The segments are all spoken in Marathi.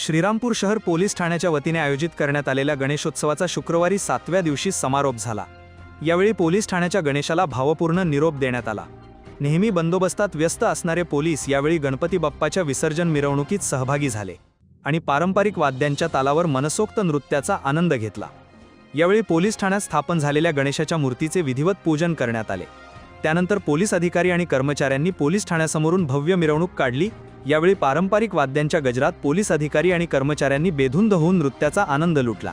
श्रीरामपूर शहर पोलीस ठाण्याच्या वतीने आयोजित करण्यात आलेल्या गणेशोत्सवाचा शुक्रवारी सातव्या दिवशी समारोप झाला. यावेळी पोलीस ठाण्याच्या गणेशाला भावपूर्ण निरोप देण्यात आला. नेहमी बंदोबस्तात व्यस्त असणारे पोलीस यावेळी गणपती बाप्पाच्या विसर्जन मिरवणुकीत सहभागी झाले आणि पारंपरिक वाद्यांच्या तालावर मनसोक्त नृत्याचा आनंद घेतला. यावेळी पोलीस ठाण्यात स्थापन झालेल्या गणेशाच्या मूर्तीचे विधिवत पूजन करण्यात आले. त्यानंतर पोलीस अधिकारी आणि कर्मचाऱ्यांनी पोलीस ठाण्यासमोरून भव्य मिरवणूक काढली यावेळी पारंपरिक वाद्यांच्या गजरात पोलीस अधिकारी आणि कर्मचाऱ्यांनी बेधुंद होऊन नृत्याचा आनंद लुटला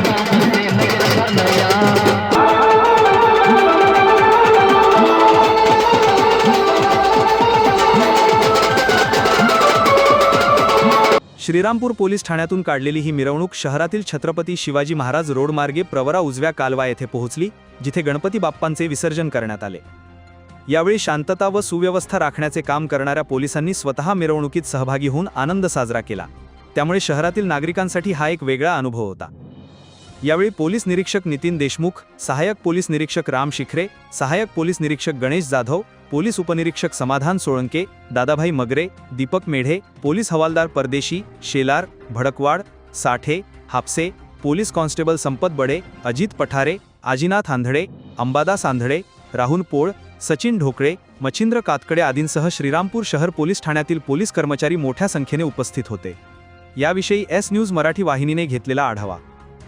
श्रीरामपूर पोलीस ठाण्यातून काढलेली ही मिरवणूक शहरातील छत्रपती शिवाजी महाराज रोडमार्गे प्रवरा उजव्या कालवा येथे पोहोचली जिथे गणपती बाप्पांचे विसर्जन करण्यात आले. यावेळी शांतता व सुव्यवस्था राखण्याचे काम करणाऱ्या पोलिसांनी स्वतः मिरवणुकीत सहभागी होऊन आनंद साजरा केला. त्यामुळे शहरातील नागरिकांसाठी हा एक वेगळा अनुभव होता. यावेळी पोलीस निरीक्षक नितीन देशमुख सहाय्यक पोलीस निरीक्षक राम शिखरे सहाय्यक पोलीस निरीक्षक गणेश जाधव पोलीस उपनिरीक्षक समाधान सोळंके दादाभाई मगरे दीपक मेढे पोलीस हवालदार परदेशी शेलार भडकवाड साठे हापसे पोलीस कॉन्स्टेबल संपत बडे अजित पठारे आजीनाथ आंधळे अंबादास आंधळे राहुल पोळ सचिन ढोकळे मच्छिंद्र कातकडे आदींसह श्रीरामपूर शहर पोलीस ठाण्यातील पोलीस कर्मचारी मोठ्या संख्येने उपस्थित होते. याविषयी एस न्यूज मराठी वाहिनीने घेतलेला आढावा.